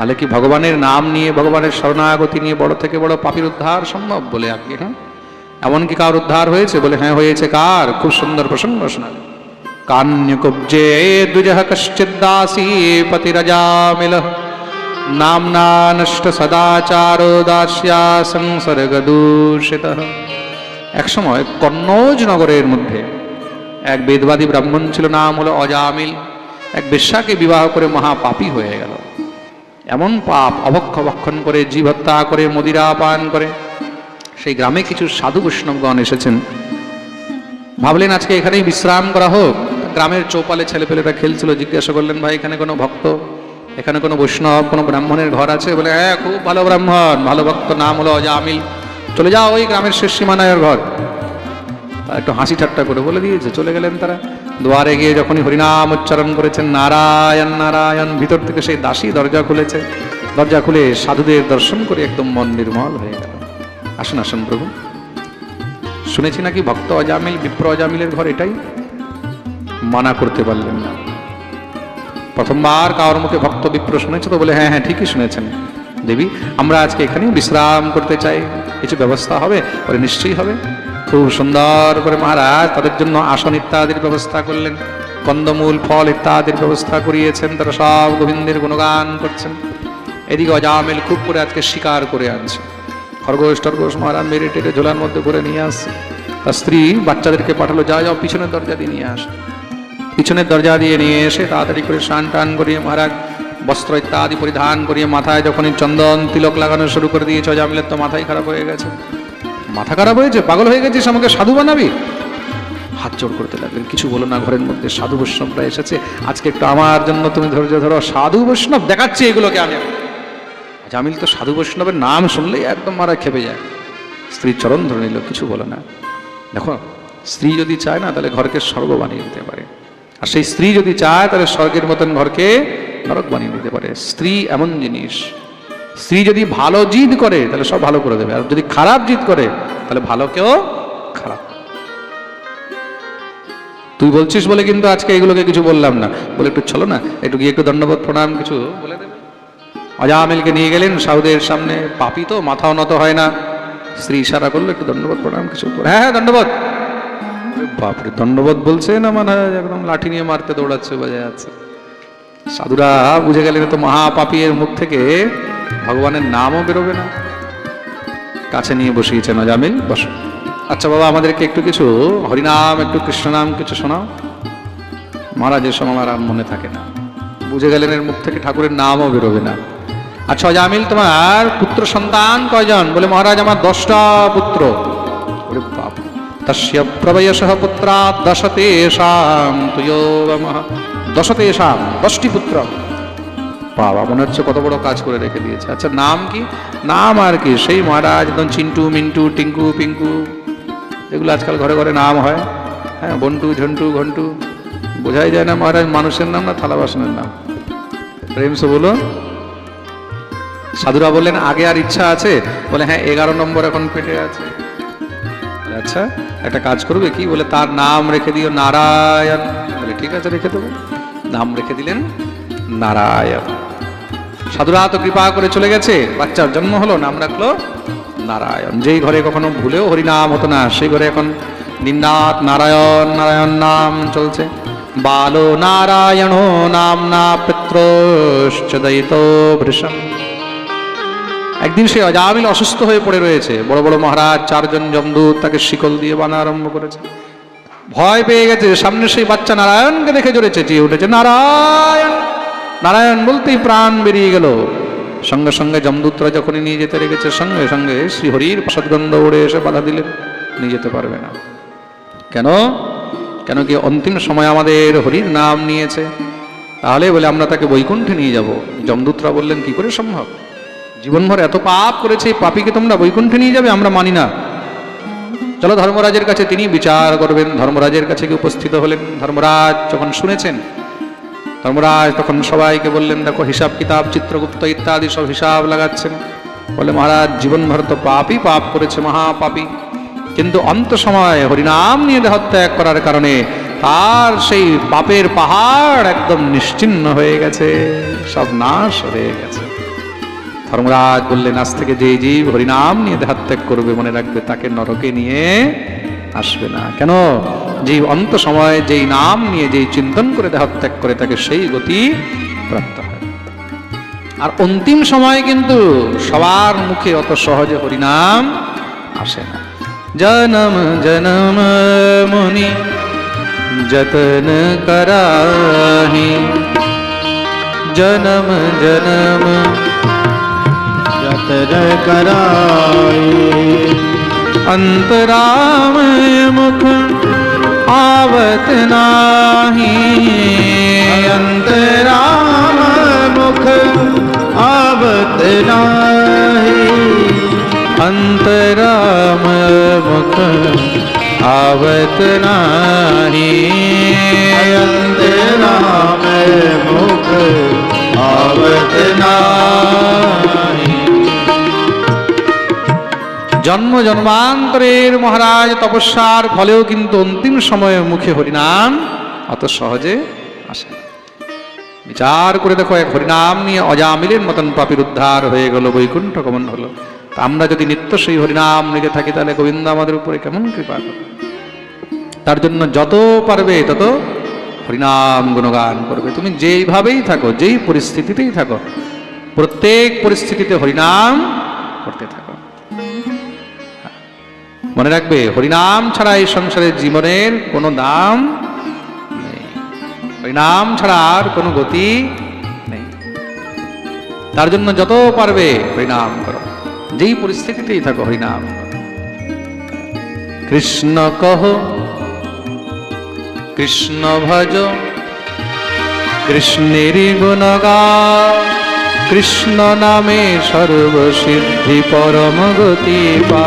তাহলে কি ভগবানের নাম নিয়ে, ভগবানের শরণাগতি নিয়ে বড় থেকে বড় পাপির উদ্ধার সম্ভব বলে আপনি হ্যাঁ? এমন কি কার উদ্ধার হয়েছে বলে হ্যাঁ হয়েছে কার? খুব সুন্দর প্রসঙ্গ শোনাবে কান্যকুব্জে দ্বিজः কশ্চিদ্দাসী পতিরজামিল। নামনা নষ্ট সদাচারো দাস্যা সংসর্গদূষিত এক সময় কন্নৌজ নগরের মধ্যে এক বেদবাদী ব্রাহ্মণ ছিল, নাম হলো অজামিল। এক বেশ্যাকে বিবাহ করে মহাপাপী হয়ে গেল। এমন পাপ অভক্ষ ভক্ষণ করে, জীব হত্যা করে, মদিরা পান করে। সেই গ্রামে কিছু সাধু বৈষ্ণবগণ এসেছেন। ভাবলেন, আজকে এখানেই বিশ্রাম করা হোক। গ্রামের চৌপালে ছেলেপেলেরা খেলছিল, জিজ্ঞাসা করলেন, ভাই, এখানে কোনো ভক্ত? এখানে কোনো বৈষ্ণব, কোনো ব্রাহ্মণের ঘর আছে? বলে হ্যাঁ খুব ভালো ব্রাহ্মণ, ভালো ভক্ত, নাম হলো অজামিল চলে যাও, ওই গ্রামের শেষ সীমানায়ের ঘর। একটু হাসি ঠাট্টা করে বলে দিয়েছে, চলে গেলেন তারা। দুয়ারে গিয়ে যখনই হরিনাম উচ্চারণ করেছেন, নারায়ণ নারায়ণ, ভিতর থেকে সেই দাসী দরজা খুলেছে। দরজা খুলে সাধুদের দর্শন করে একদম মন নির্মল হয়ে গেল। আসুন আসুন প্রভু। শুনেছি নাকি ভক্ত অজামিল, বিপ্র অজামিলের ঘর এটাই? মানা করতে পারলেন না। প্রথমবার কারোর মুখে ভক্ত, বিপ্র শুনেছে তো বলে হ্যাঁ হ্যাঁ ঠিকই শুনেছেন। দেবী, আমরা আজকে এখানে বিশ্রাম করতে চাই। কিছু ব্যবস্থা হবে? পরে নিশ্চয়ই হবে। খুব সুন্দর করে মহারাজ তাদের জন্য আসন ইত্যাদির ব্যবস্থা করলেন, কন্দমূল, ফল ইত্যাদির ব্যবস্থা করিয়েছেন, তারা সব গোবিন্দের গুণগান করছেন। এদিকে অজামিল খুব করে আজকে শিকার করে আনছে। খরগোশ টরগোশ মহারাজ মেরে টেরে ঝোলার মধ্যে করে নিয়ে আসছে। তার স্ত্রী বাচ্চাদেরকে পাঠালো, যা যাও পিছনের দরজা দিয়ে নিয়ে আস। পিছনের দরজা দিয়ে নিয়ে এসে তাড়াতাড়ি করে স্নান টান করিয়ে মহারাজ বস্ত্র ইত্যাদি পরিধান করিয়ে মাথায় যখনই চন্দন তিলক লাগানো শুরু করে দিয়েছে, অজামিলের তো মাথায় খারাপ হয়ে গেছে। মাথা খারাপ হয়েছে? পাগল হয়ে গেছিস আমাকে সাধু বানাবি? হাত জোড় করতে লাগলেন। কিছু বলো না, ঘরের মধ্যে সাধু বৈষ্ণবরা এসেছে। আজকে একটু আমার জন্য তুমি ধৈর্য ধরো। সাধু বৈষ্ণব দেখাচ্ছি এগুলোকে আমি। জামিল তো সাধু বৈষ্ণবের নাম শুনলেই একদম মারা খেপে যায়। স্ত্রীর চরণ ধরে নিল, কিছু বলে না। দেখো, স্ত্রী যদি চায় না, তাহলে ঘরকে স্বর্গ বানিয়ে দিতে পারে। আর সেই স্ত্রী যদি চায়, তাহলে স্বর্গের মতন ঘরকে নরক বানিয়ে দিতে পারে। স্ত্রী এমন জিনিস স্ত্রী যদি ভালো জিদ করে, তাহলে সব ভালো করে দেবে। আর যদি খারাপ জিদ করে, তাহলে ভালোকেও খারাপ তুই বলছিস বলে কিন্তু আজকে এগুলোকে কিছু বললাম না। বলে একটু চলো না, একটু গিয়ে একটু দণ্ডবোধ, প্রণাম কিছু বলে দেবে অজামিলকে নিয়ে গেলেন সাউদের সামনে। পাপি তো, মাথাও নত হয় না। স্ত্রী ইশারা করল, একটু দণ্ডবোধ, প্রণাম কিছু হ্যাঁ হ্যাঁ দণ্ডবোধ। বাপরে, দণ্ডবোধ বলছে না মানে একদম লাঠি নিয়ে মারতে দৌড়াচ্ছে, বোঝা যাচ্ছে। সাধুরা বুঝে গেলেন তো মহাপাপীর মুখ থেকে ভগবানের নামও বেরোবে না। কাছে নিয়ে বসিয়েছেন অজামিল বসো। আচ্ছা বাবা, আমাদেরকে একটু কিছু হরিনাম, একটু কৃষ্ণনাম কিছু শোনাও। মহারাজের সময় আমার মনে থাকে না। বুঝে গেলেন এর মুখ থেকে ঠাকুরের নামও বেরোবে না। আচ্ছা অজামিল, তোমার পুত্র সন্তান কয়জন? বলে মহারাজ, আমার দশটা পুত্র। ওরে বাপ, তস্য প্রবয়স পুত্রা দশতে শাম তুয়ো দশতে শাম দশটি পুত্র। বাবা, মনে হচ্ছে কত বড় কাজ করে রেখে দিয়েছে। আচ্ছা নাম কি? নাম আর কি? সেই মহারাজ, একদম চিন্টু, মিন্টু, টিঙ্কু, পিঙ্কু। এগুলো আজকাল ঘরে ঘরে নাম হয়। হ্যাঁ বন্টু, ঝন্টু, ঘন্টু। বোঝাই যায় না মহারাজ, মানুষের নাম না থালা বাসনের নাম। প্রেম সে বলো সাধুরা বললেন, আগে আর ইচ্ছা আছে? বলে হ্যাঁ এগারো নম্বর এখন পেটে আছে। আচ্ছা একটা কাজ করবে কি? বলে, তার নাম রেখে দিও নারায়ণ। বলে, ঠিক আছে, রেখে দেবো। নাম রেখে দিলেন নারায়ণ। সাধুরা তো কৃপা করে চলে গেছে। বাচ্চার জন্ম হলো, নাম রাখল নারায়ণ। যেই ঘরে কখনো ভুলেও হরিনাম হতো না, সেই ঘরে এখন দিনরাত নারায়ণ নারায়ণ নাম চলছে। বালো নারায়ণ নাম না পিত্রশ্চ দয়িত ভৃষম। একদিন সে অজামিল অসুস্থ হয়ে পড়ে রয়েছে। বড় বড় মহারাজ চারজন জমদূত তাকে শিকল দিয়ে বানা আরম্ভ করেছে। ভয় পেয়ে গেছে, সামনে সেই বাচ্চা নারায়ণকে দেখে জড়েছে চেয়ে উঠেছে, নারায়ণ! নারায়ণ বলতেই প্রাণ বেরিয়ে গেল। সঙ্গে সঙ্গে জমদূতরা যখনই নিয়ে যেতে রেখেছে সঙ্গে সঙ্গে শ্রীহরির প্রসাদগন্ধ উড়ে এসে বাধা দিলেন, নিয়ে যেতে পারবে না। কেন? কেন কি অন্তিম সময় আমাদের হরির নাম নিয়েছে? তাহলে বলে আমরা তাকে বৈকুণ্ঠে নিয়ে যাব। যমদূতরা বললেন, কি করে সম্ভব? জীবনভর এত পাপ করেছে পাপীকে তোমরা বৈকুণ্ঠে নিয়ে যাবে? আমরা মানি না। চলো ধর্মরাজের কাছে তিনি বিচার করবেন। ধর্মরাজের কাছে গিয়ে উপস্থিত হলেন। ধর্মরাজ যখন শুনেছেন ধর্মরাজ তখন সবাইকে বললেন, দেখো, হিসাব, কিতাব, চিত্রগুপ্ত ইত্যাদি সব হিসাব লাগাচ্ছেন। বলে, মহারাজ, জীবনভর তো পাপই পাপ করেছে মহাপাপী। কিন্তু অন্ত সময় হরিনাম নিয়ে দেহত্যাগ করার কারণে তার সেই পাপের পাহাড় একদম নিশ্চিন্ন হয়ে গেছে, সব নাশ হয়ে গেছে। ধর্মরাজ বললেন, আজ থেকে যে জীব হরিনাম নিয়ে দেহাত্যাগ করবে, মনে রাখবে, তাকে নরকে নিয়ে আসবে না। কেন? যে অন্ত সময় যেই নাম নিয়ে যেই চিন্তন করে দেহাত্যাগ করে তাকে সেই গতি প্রাপ্ত হয় আর অন্তিম সময় কিন্তু সবার মুখে অত সহজে হরিনাম আসে না জনম জনম মুনি যতন করাহি জনম জনম जतर कराई अंतराम मुख आवत नाही। अंतराम मुख आवत नाही। अंतराम मुख आवत नाही। अंतराम मुख आवत नाही। জন্ম জন্মান্তরের মহারাজ তপস্যার ফলেও কিন্তু অন্তিম সময়ে মুখে হরিনাম, অত সহজে আসে বিচার করে দেখো, এক হরিনাম নিয়ে অজামিলের মতন পাপির উদ্ধার হয়ে গেল বৈকুণ্ঠ গমন হলো তা আমরা যদি নিত্য সেই হরিনাম নিতে থাকি, তাহলে গোবিন্দ আমাদের উপরে কেমন কৃপা করবে? তার জন্য যত পারবে তত হরিনাম গুণগান করবে। তুমি যেইভাবেই থাকো, যেই পরিস্থিতিতেই থাকো, প্রত্যেক পরিস্থিতিতে হরিনাম করতে থাকো। মনে রাখবে, হরিনাম ছাড়া এই সংসারের জীবনের কোনো দাম নেই। হরিনাম ছাড়া আর কোনো গতি নেই। তার জন্য যত পারবে হরিনাম করো। যেই পরিস্থিতিতেই থাকো, হরিনাম কৃষ্ণ কহ, কৃষ্ণ ভজ কৃষ্ণেরই গুণগা কৃষ্ণ নামে সর্বসিদ্ধি পরম গতি পা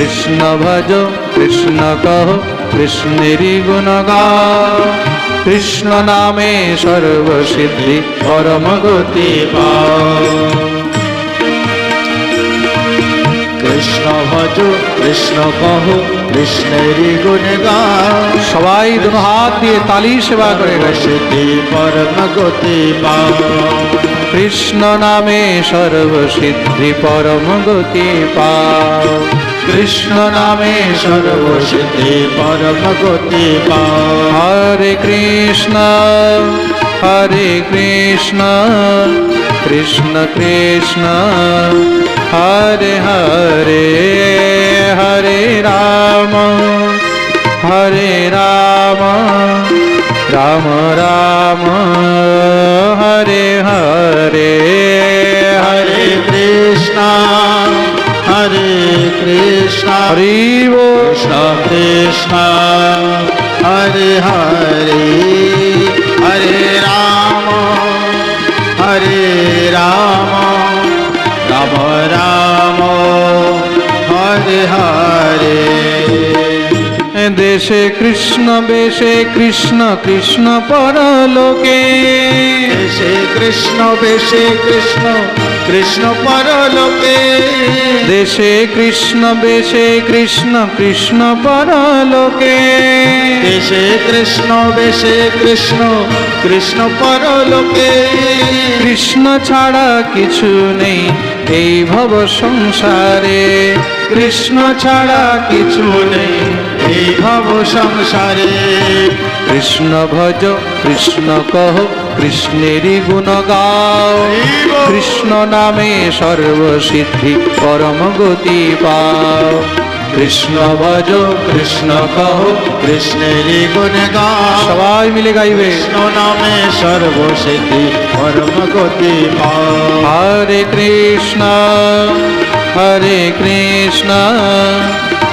কৃষ্ণ ভজ কৃষ্ণ কহ কৃষ্ণেরই গুণগা কৃষ্ণ নামে সর্বসিদ্ধি পরম গতি কৃষ্ণ ভজ কৃষ্ণ কহ কৃষ্ণেরই গুণ গাও সবাই হাত দিয়ে তালি সেবা করে সিদ্ধি পরম গতি কৃষ্ণ নামে সর্বসিদ্ধি পরম গতি পা কৃষ্ণ নামে সর্বসিদ্ধি সিদ্ধি পরম গতি হরে কৃষ্ণ হরে কৃষ্ণ কৃষ্ণ কৃষ্ণ, হরে হরে হরে রাম হরে রাম রাম রাম, হরে হরে। হরি দেশে কৃষ্ণ বেশে কৃষ্ণ কৃষ্ণ পরলোকে। বেশে কৃষ্ণ বেশে কৃষ্ণ কৃষ্ণ পরলোকে। দেশে কৃষ্ণ বেশে কৃষ্ণ কৃষ্ণ পরলোকে। দেশে কৃষ্ণ বেশে কৃষ্ণ কৃষ্ণ পরলোকে। কৃষ্ণ ছাড়া কিছু নেই এই ভব সংসারে। কৃষ্ণ ছাড়া কিছু নেই ভব সংসারে কৃষ্ণ ভজ কৃষ্ণ কহ কৃষ্ণেরই গুণ গাও কৃষ্ণ নামে সর্বসিদ্ধি পরম গতি পাও কৃষ্ণ ভজ কৃষ্ণ কহ কৃষ্ণেরই গুণ গাও সবাই মিলে গাইবে কৃষ্ণ নামে সর্বসিদ্ধি পরম গতি পাও হরে কৃষ্ণ হরে কৃষ্ণ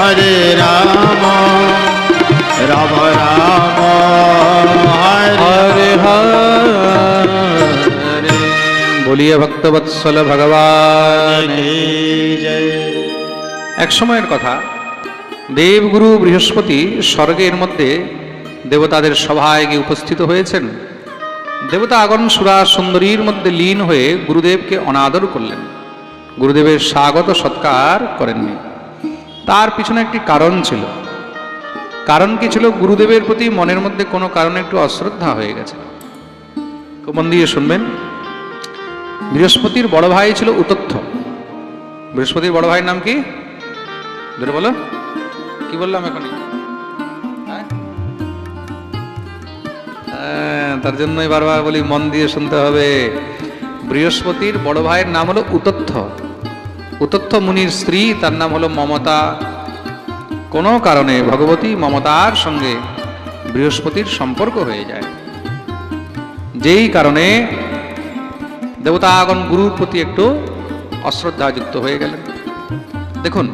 হরে রাম রাম রাম হরে হরে বলিয়ে ভক্তবৎসল ভগবান। এক সময়ের কথা দেবগুরু বৃহস্পতি স্বর্গের মধ্যে দেবতাদের সভায় গিয়ে উপস্থিত হয়েছেন। দেবতা আগন সুরা সুন্দরীর মধ্যে লীন হয়ে গুরুদেবকে অনাদর করলেন। গুরুদেবের স্বাগত সৎকার করেননি। তার পিছনে একটি কারণ ছিল। কারণ কি ছিল? গুরুদেবের প্রতি মনের মধ্যে কোনো কারণে একটু অশ্রদ্ধা হয়ে গেছে। মন দিয়ে শুনবেন। বৃহস্পতির বড় ভাই ছিল উতথ্য। বৃহস্পতির বড় ভাইয়ের নাম কি? ধরে বলো। কি বললাম এখনই? হ্যাঁ? হ্যাঁ, তার জন্যই বারবার বলি মন দিয়ে শুনতে হবে। বৃহস্পতির বড় ভাইয়ের নাম হলো উতথ্য। উতথ্য মুনির স্ত্রী, তার নাম হলো মমতা। কোনো কারণে ভগবতী মমতার সঙ্গে বৃহস্পতির সম্পর্ক হয়ে যায়। যেই কারণে দেবতাগণ গুরুর প্রতি একটু অশ্রদ্ধাযুক্ত হয়ে গেলেন। দেখুন,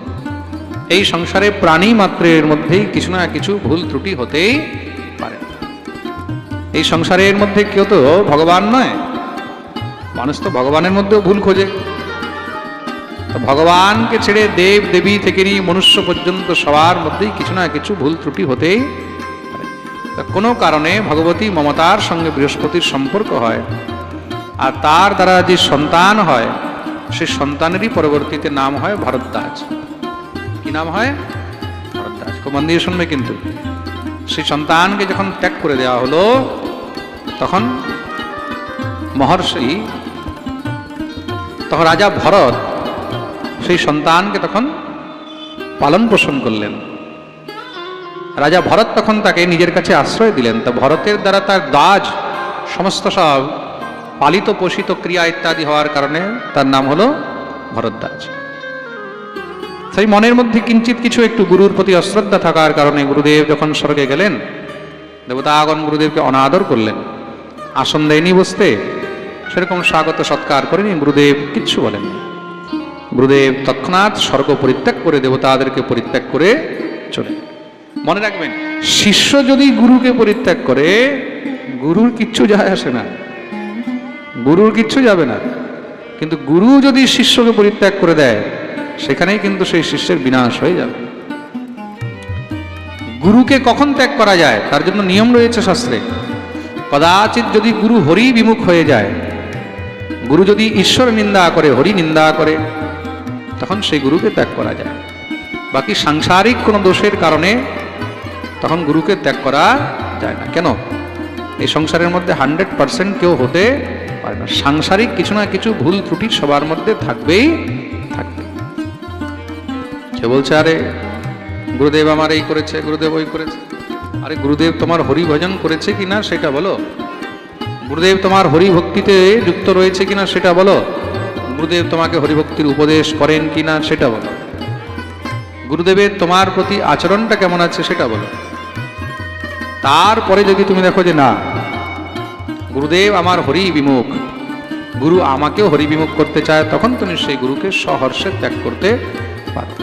এই সংসারে প্রাণী মাত্রের মধ্যেই কিছু না কিছু ভুল ত্রুটি হতেই পারে। এই সংসারের মধ্যে কেউ তো ভগবান নয়, মানুষ তো ভগবানের মধ্যেও ভুল খোঁজে। ভগবানকে ছেড়ে দেব দেবী থেকে নিয়ে মনুষ্য পর্যন্ত সবার মধ্যেই কিছু না কিছু ভুল ত্রুটি হতেই কোনো কারণে ভগবতী মমতার সঙ্গে বৃহস্পতির সম্পর্ক হয় আর তার দ্বারা যে সন্তান হয়, সে সন্তানেরই পরবর্তীতে নাম হয় ভরদ্বাজ। কি নাম হয়? ভরদ্বাজ। খুব মন দিয়ে শুনবে কিন্তু। সেই সন্তানকে যখন ত্যাগ করে দেওয়া হলো, তখন মহর্ষি, তখন রাজা ভরত সেই সন্তানকে তখন পালন পোষণ করলেন। রাজা ভরত তখন তাকে নিজের কাছে আশ্রয় দিলেন। তা ভরতের দ্বারা তার দাজ সমস্ত সব পালিত, পোষিত ক্রিয়া ইত্যাদি হওয়ার কারণে তার নাম হলো ভরদ্বাজ সেই মনের মধ্যে কিঞ্চিত কিছু একটু গুরুর প্রতি অশ্রদ্ধা থাকার কারণে গুরুদেব যখন স্বর্গে গেলেন, দেবতাগণ গুরুদেবকে অনাদর করলেন। আসন দেয়নি বসতে, সেরকম স্বাগত সৎকার করেনি গুরুদেব, কিচ্ছু বলেননি। গুরুদেব তৎক্ষণাৎ স্বর্গ পরিত্যাগ করে দেবতাদেরকে পরিত্যাগ করে চলে মনে রাখবেন, শিষ্য যদি গুরুকে পরিত্যাগ করে, গুরুর কিচ্ছু যায় আসে না। গুরুর কিচ্ছু যাবে না। কিন্তু গুরু যদি শিষ্যকে পরিত্যাগ করে দেয়, সেখানেই কিন্তু সেই শিষ্যের বিনাশ হয়ে যাবে। গুরুকে কখন ত্যাগ করা যায়, তার জন্য নিয়ম রয়েছে শাস্ত্রে। কদাচিৎ যদি গুরু হরি বিমুখ হয়ে যায়, গুরু যদি ঈশ্বর নিন্দা করে, হরি নিন্দা করে তখন সেই গুরুকে ত্যাগ করা যায়। বাকি সাংসারিক কোনো দোষের কারণে তখন গুরুকে ত্যাগ করা যায় না। কেন? এই সংসারের মধ্যে হান্ড্রেড পার্সেন্ট কেউ হতে পারে না। সাংসারিক কিছু না কিছু ভুল ত্রুটি সবার মধ্যে থাকবেই থাকবে। সে বলছে, আরে, গুরুদেব আমার এই করেছে, গুরুদেব ওই করেছে। আরে, গুরুদেব তোমার হরি ভজন করেছে কিনা সেটা বলো। গুরুদেব তোমার হরি ভক্তিতে যুক্ত রয়েছে কিনা সেটা বলো। গুরুদেব তোমাকে হরিভক্তির উপদেশ করেন কিনা সেটা বলো। গুরুদেবের তোমার প্রতি আচরণটা কেমন আছে সেটা বলো। তারপরে যদি তুমি দেখো যে না, গুরুদেব আমার হরি বিমুখ গুরু আমাকেও হরি বিমুখ করতে চায়, তখন তুমি সেই গুরুকে সহর্ষে ত্যাগ করতে পারো।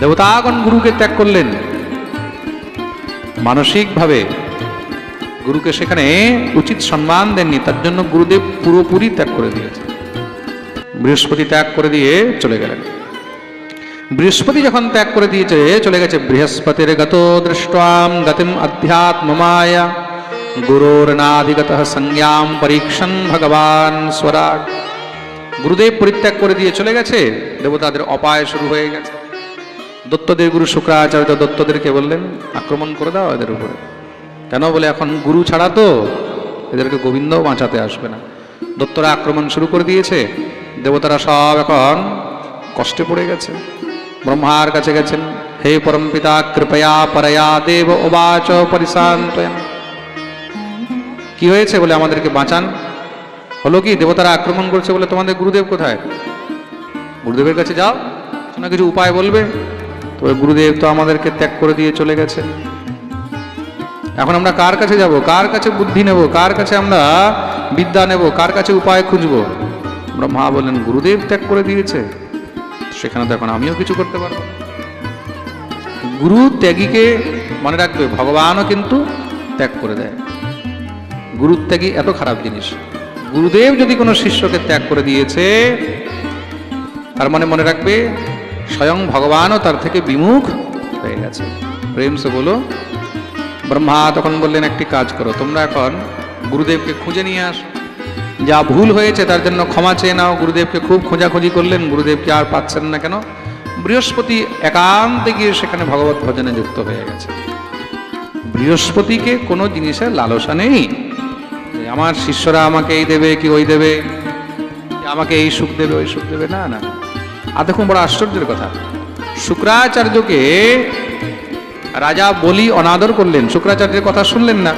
দেবতাগণ গুরুকে ত্যাগ করলেন। মানসিকভাবে গুরুকে সেখানে উচিত সম্মান দেননি, তার জন্য গুরুদেব পুরোপুরি ত্যাগ করে দিয়েছে বৃহস্পতি ত্যাগ করে দিয়ে চলে গেলেন। বৃহস্পতি যখন ত্যাগ করে দিয়েছে চলে গেছে, বৃহস্পতির গত দৃষ্টাম গতিম অধ্যাত্মমায়া গুরুর নাধিগত সংজ্ঞাম পরীক্ষণ ভগবান স্বরাট গুরুদেব পরিত্যাগ করে দিয়ে চলে গেছে, দেবতাদের অপায় শুরু হয়ে গেছে। দত্তদের গুরু শুক্রাচার্য দত্তদেরকে বললেন, আক্রমণ করে দাও এদের উপরে। কেন? বলে, এখন গুরু ছাড়া তো এদেরকে গোবিন্দও বাঁচাতে আসবে না। দত্তরা আক্রমণ শুরু করে দিয়েছে। দেবতারা সব এখন কষ্টে পড়ে গেছে। ব্রহ্মার কাছে গেছেন, হে পরম পিতা, কৃপয়া পরয়া দেব ওবাচ পরিশান্তয়ন কি হয়েছে বলে আমাদেরকে বাঁচান? হলো কি, দেবতারা আক্রমণ করছে বলে তোমাদের গুরুদেব কোথায়? গুরুদেবের কাছে যাও, না কিছু উপায় বলবে? তবে গুরুদেব তো আমাদেরকে ত্যাগ করে দিয়ে চলে গেছে। এখন আমরা কার কাছে যাব? কার কাছে বুদ্ধি নেব? কার কাছে আমরা বিদ্যা নেব? কার কাছে উপায় খুঁজব? ব্রহ্মা বললেন, গুরুদেব ত্যাগ করে দিয়েছে। সেখানে তো এখন আমিও কিছু করতে পারব গুরু ত্যাগীকে মনে রাখবে, ভগবানও কিন্তু ত্যাগ করে দেয়। গুরু ত্যাগী এত খারাপ জিনিস। গুরুদেব যদি কোনো শিষ্যকে ত্যাগ করে দিয়েছে, তার মানে মনে রাখবে, স্বয়ং ভগবানও তার থেকে বিমুখ হয়ে গেছে। প্রেম সে বলো ব্রহ্মা, তখন বললেন, একটি কাজ করো, তোমরা এখন গুরুদেবকে খুঁজে নিয়ে আসো। যা ভুল হয়েছে তার জন্য ক্ষমা চেয়ে নাও। গুরুদেবকে খুব খোঁজাখুঁজি করলেন, গুরুদেবকে আর পাচ্ছেন না কেন? বৃহস্পতি একান্তে গিয়ে সেখানে ভগবত ভজনে যুক্ত হয়ে গেছে। বৃহস্পতিকে কোনো জিনিসের লালসা নেই। আমার শিষ্যরা আমাকে এই দেবে কি ওই দেবে আমাকে এই সুখ দেবে, ওই সুখ দেবে, না না। আর দেখুন, বড় আশ্চর্যের কথা। শুক্রাচার্যকে রাজা বলি অনাদর করলেন। শুক্রাচার্যের কথা শুনলেন না।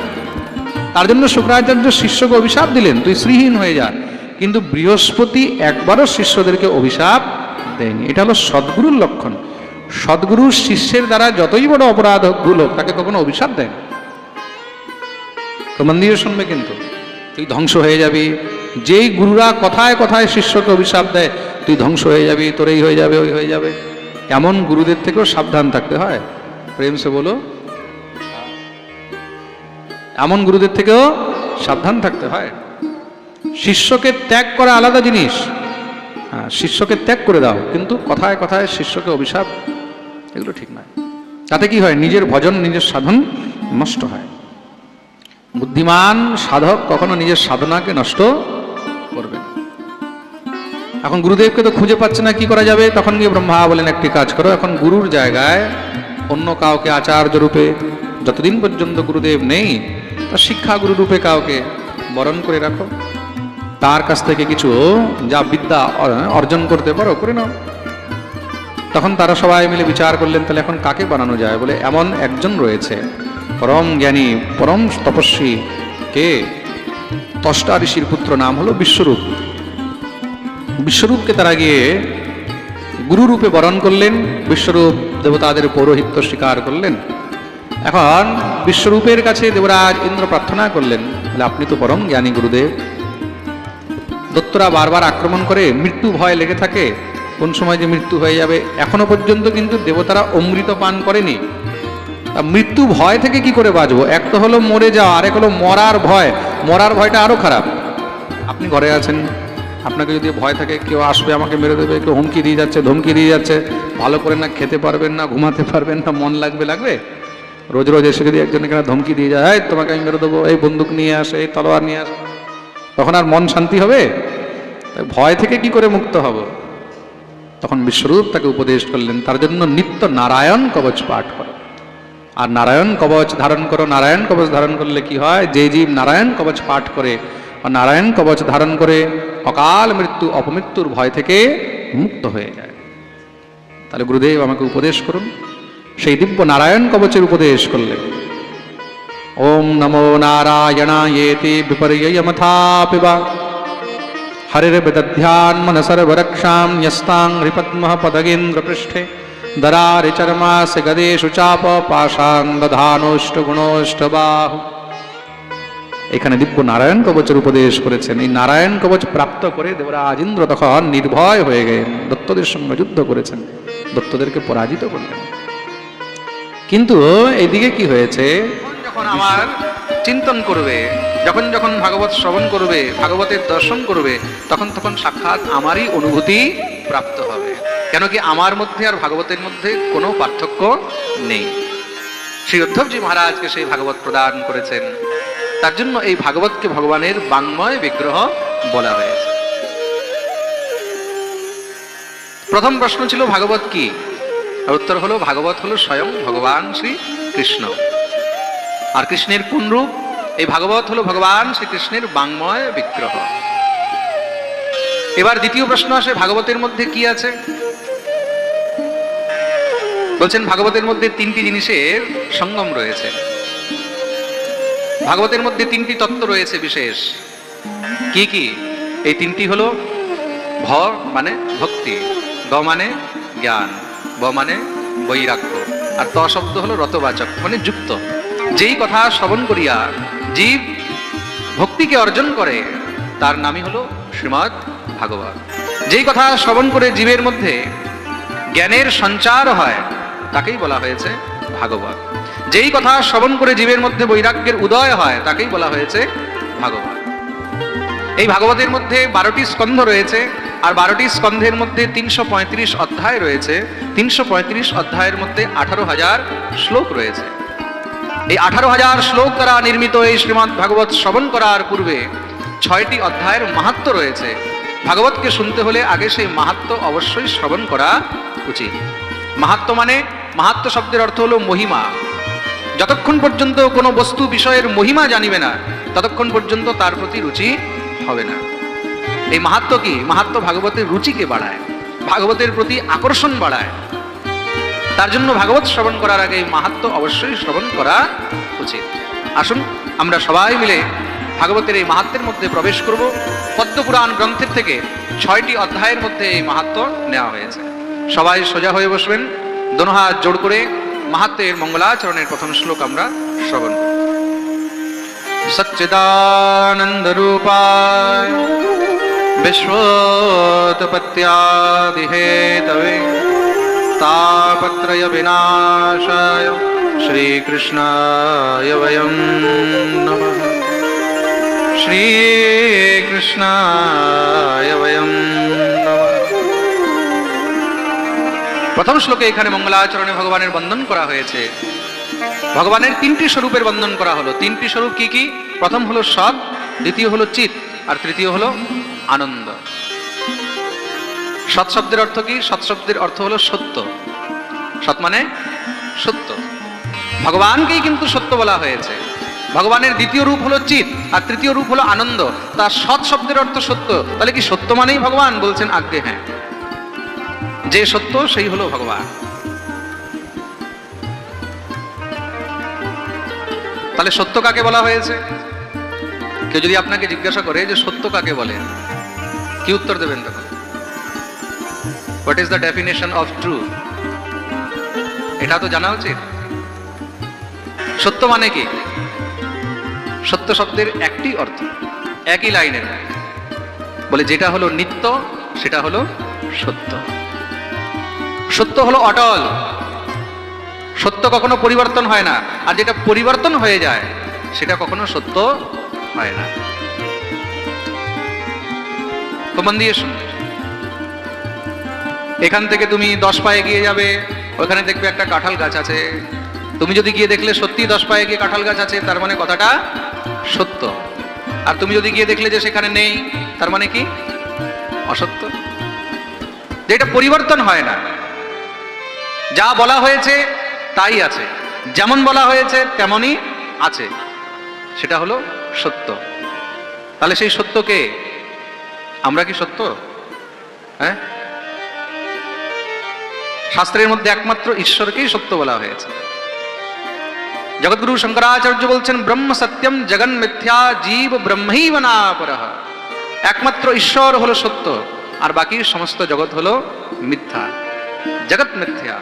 তার জন্য শুক্রাচার্য শিষ্যকে অভিশাপ দিলেন। তুই শ্রীহীন হয়ে যা। কিন্তু বৃহস্পতি একবারও শিষ্যদেরকে অভিশাপ দেয়নি। এটা হলো সদ্গুরুর লক্ষণ। সদ্গুরু শিষ্যের দ্বারা যতই বড় অপরাধ ভুল তাকে কখনো অভিশাপ দেয় না। তো মন দিয়ে শুনবে কিন্তু। তুই ধ্বংস হয়ে যাবি। যেই গুরুরা কথায় কথায় শিষ্যকে অভিশাপ দেয়, তুই ধ্বংস হয়ে যাবি, তোর এই হয়ে যাবে, ওই হয়ে যাবে। এমন গুরুদের থেকেও সাবধান থাকতে হয়। প্রেম সে বলো এমন গুরুদের থেকেও সাবধান থাকতে হয়। শিষ্যকে ত্যাগ করা আলাদা জিনিস। হ্যাঁ শিষ্যকে ত্যাগ করে দাও, কিন্তু কথায় কথায় শিষ্যকে অভিশাপ, এগুলো ঠিক নয়। তাতে কি হয়? নিজের ভজন, নিজের সাধন নষ্ট হয়। বুদ্ধিমান সাধক কখনো নিজের সাধনাকে নষ্ট করবে এখন গুরুদেবকে তো খুঁজে পাচ্ছে না, কি করা যাবে? তখন গিয়ে ব্রহ্মা বলেন, একটি কাজ করো, এখন গুরুর জায়গায় অন্য কাউকে আচার্য রূপে যতদিন পর্যন্ত গুরুদেব নেই তা শিক্ষা গুরু রূপে কাউকে বরণ করে রাখো। তার কাছ থেকে কিছু যা বিদ্যা অর্জন করতে পারো, করে নাও। তখন তারা সবাই মিলে বিচার করলেন, তাহলে এখন কাকে বানানো যায়? বলে এমন একজন রয়েছে, পরম জ্ঞানী, পরম তপস্বী, কে? তষ্টা ঋষির পুত্র, নাম হলো বিশ্বরূপ। বিশ্বরূপকে তারা গিয়ে গুরুরূপে বরণ করলেন, বিশ্বরূপ দেবতাদের পৌরোহিত্য স্বীকার করলেন। এখন বিশ্বরূপের কাছে দেবরাজ ইন্দ্র প্রার্থনা করলেন আপনি তো পরম জ্ঞানী গুরুদেব। দত্তরা বারবার আক্রমণ করে মৃত্যু ভয় লেগে থাকে। কোন সময় যে মৃত্যু হয়ে যাবে, এখনও পর্যন্ত কিন্তু দেবতারা অমৃত পান করেনি। তা মৃত্যু ভয় থেকে কি করে বাঁচবো? এক তো হলো মরে যাওয়া, আরেক হলো মরার ভয়। মরার ভয়টা আরও খারাপ। আপনি ঘরে আছেন। আপনাকে যদি ভয় থাকে, কেউ আসবে আমাকে মেরে দেবে, কেউ হুমকি দিয়ে যাচ্ছে, ধমকি দিয়ে যাচ্ছে। ভালো করে না খেতে পারবেন, না ঘুমাতে পারবেন, না মন লাগবে লাগবে? রোজ রোজ এসে যদি একজন এখানে ধমকি দিয়ে যায় "এই, তোমাকে আমি মেরে দেবো এই বন্দুক নিয়ে আসে এই তলোয়ার নিয়ে আসে। তখন আর মন শান্তি হবে? ভয় থেকে কি করে মুক্ত হব? তখন বিশ্বরূপ তাকে উপদেশ করলেন তার জন্য নিত্য নারায়ণ কবচ পাঠ করো। আর নারায়ণ কবচ ধারণ করো নারায়ণ কবচ ধারণ করলে কি হয়? যে জীব নারায়ণ কবচ পাঠ করে নারায়ণ কবচ ধারণ করে অকাল মৃত্যু অপমৃত্যুর ভয় থেকে মুক্ত হয়ে যায়। তাহলে গুরুদেব আমাকে উপদেশ করুন। সেই দিব্য নারায়ণ কবচের উপদেশ করলেন ওম নমো নারায়ণায়েতি বিপর্যয়মথা পিবা হরির্বিদধ্যান মনসর্বরক্ষাಂ ন্যস্তাং হৃপদ্মः পদগেन्द्রপৃষ্ঠে দরারি চর্মাসি গদেষু চাপ পাশাং দধানোষ্ট গুণোষ্ট দধানোষ্টগুণোষ্টবাহু এখানে দিব্য নারায়ণ কবচের উপদেশ করেছেন। এই নারায়ণ কবচ প্রাপ্ত করে দেবরাজ ইন্দ্র তখন নির্ভয় হয়ে গেলেন। দত্তদের সঙ্গে যুদ্ধ করেছেন। দত্তদেরকে পরাজিত করলেন। কিন্তু এদিকে কি হয়েছে? যখন আমার চিন্তন করবে, যখন যখন ভাগবত শ্রবণ করবে, ভাগবতের দর্শন করবে, তখন তখন সাক্ষাৎ আমারই অনুভূতি প্রাপ্ত হবে। কেন কি আমার মধ্যে আর ভাগবতের মধ্যে কোনো পার্থক্য নেই। শ্রী উদ্ধবজি মহারাজকে সেই ভাগবত প্রদান করেছেন। তার জন্য এই ভাগবতকে ভগবানের বাংময় বিগ্রহ বলা হয়েছে। প্রথম প্রশ্ন ছিল, ভাগবত কি? আর উত্তর হলো ভাগবত হলো স্বয়ং ভগবান শ্রী কৃষ্ণ। আর কৃষ্ণের কোন রূপ? এই ভাগবত হলো ভগবান শ্রীকৃষ্ণের বাংময় বিগ্রহ। এবার দ্বিতীয় প্রশ্ন আসে, ভাগবতের মধ্যে কি আছে? বলছেন, ভাগবতের মধ্যে তিনটি জিনিসের সঙ্গম রয়েছে। ভাগবতের মধ্যে তিনটি তত্ত্ব রয়েছে বিশেষ। কি কি? এই তিনটি হলো ভ মানে ভক্তি, গ মানে জ্ঞান। ব মানে বৈরাগ্য। আর ত শব্দ হলো রতবাচক মানে যুক্ত। যেই কথা শ্রবণ করিয়া জীব ভক্তিকে অর্জন করে, তার নামই হলো শ্রীমৎ ভাগবত। যেই কথা শ্রবণ করে জীবের মধ্যে জ্ঞানের সঞ্চার হয়, তাকেই বলা হয়েছে ভাগবত। যেই কথা শ্রবণ করে জীবের মধ্যে বৈরাগ্যের উদয় হয়, তাকেই বলা হয়েছে ভাগবত। এই ভাগবতের মধ্যে বারোটি স্কন্ধ রয়েছে, আর বারোটি স্কন্ধের মধ্যে তিনশো পঁয়ত্রিশ অধ্যায় রয়েছে। তিনশো পঁয়ত্রিশ অধ্যায়ের মধ্যে আঠারো হাজার শ্লোক রয়েছে। এই আঠারো হাজার শ্লোক দ্বারা নির্মিত এই শ্রীমৎ ভাগবত শ্রবণ করার পূর্বে ছয়টি অধ্যায়ের মাহাত্ম রয়েছে। ভাগবতকে শুনতে হলে আগে সেই মাহাত্ম অবশ্যই শ্রবণ করা উচিত। মাহাত্ম মানে মাহাত্ম শব্দের অর্থ হলো মহিমা। যতক্ষণ পর্যন্ত কোনো বস্তু বিষয়ের মহিমা জানিবে না, ততক্ষণ পর্যন্ত তার প্রতি রুচি হবে না। এই মাহাত্ম কি? মাহাত্ম ভাগবতের রুচিকে বাড়ায়, ভাগবতের প্রতি আকর্ষণ বাড়ায়। তার জন্য ভাগবত শ্রবণ করার আগে মাহাত্ম অবশ্যই শ্রবণ করা উচিত। আসুন, আমরা সবাই মিলে ভাগবতের এই মাহাত্মের মধ্যে প্রবেশ করব। পদ্মপুরাণ গ্রন্থের থেকে ছয়টি অধ্যায়ের মধ্যে এই মাহাত্ম নেওয়া হয়েছে। সবাই সোজা হয়ে বসবেন। দোনো হাত জোড় করে মাহাত্মের মঙ্গলাচরণের প্রথম শ্লোক আমরা শ্রবণ করব। সচ্চিদানন্দ রূপায় विश्वोत्पत्त्यादिहेतवे तापत्रय विनाशाय श्रीकृष्णाय वयं नमः শ্রীকৃষ্ণায় বয়ম প্রথম শ্লোকে এখানে মঙ্গলাচরণে ভগবানের বন্দন করা হয়েছে ভগবানের তিনটি স্বরূপের বন্ধন করা হলো। তিনটি স্বরূপ কি কি? প্রথম হলো সৎ, দ্বিতীয় হলো চিত, আর তৃতীয় হলো আনন্দ। সৎ শব্দের অর্থ কি? সৎ শব্দের অর্থ হলো সত্য। সৎ মানে সত্য। ভগবানকেই কিন্তু সত্য বলা হয়েছে। ভগবানের দ্বিতীয় রূপ হলো চিত, আর তৃতীয় রূপ হলো আনন্দ। তার সৎ শব্দের অর্থ সত্য? তাহলে কি সত্য মানেই ভগবান? বলছেন আজ্ঞে হ্যাঁ। যে সত্য, সেই হলো ভগবান। তাহলে সত্য কাকে বলা হয়েছে? কেউ যদি আপনাকে জিজ্ঞাসা করে যে সত্য কাকে বলে, কি উত্তর দেবেন তখন? What is the definition of true এটা তো জানা উচিত। সত্য মানে কি? সত্য শব্দের একটি অর্থ, একই লাইনের বলে যেটা হলো নিত্য, সেটা হলো সত্য। সত্য হলো অটল। কখনো পরিবর্তন হয় না। আর যেটা পরিবর্তন হয়ে যায়, সেটা কখনো সত্য হয় না। তো দিয়ে শুনবে এখান থেকে তুমি দশ পায়ে গিয়ে যাবে, ওখানে দেখবে একটা কাঁঠাল গাছ আছে। তুমি যদি গিয়ে দেখলে সত্যি দশ পায়ে গিয়ে কাঁঠাল গাছ আছে, তার মানে কথাটা সত্য। আর তুমি যদি গিয়ে দেখলে যে সেখানে নেই, তার মানে কি? অসত্য। যে এটা পরিবর্তন হয় না। যা বলা হয়েছে তাই আছে। যেমন বলা হয়েছে, তেমনই আছে। সেটা হলো সত্য। তাহলে সেই সত্যকে আমরা কি সত্য? হ্যাঁ? শাস্ত্রের মধ্যে একমাত্র ঈশ্বরকেই সত্য বলা হয়েছে। জগৎগুরু শঙ্করাচার্য বলছেন, ব্রহ্ম সত্যম জগন মিথ্যা জীব ব্রহ্মই বনাপর একমাত্র ঈশ্বর হলো সত্য, আর বাকি সমস্ত জগৎ হলো মিথ্যা। জগৎ মিথ্যা।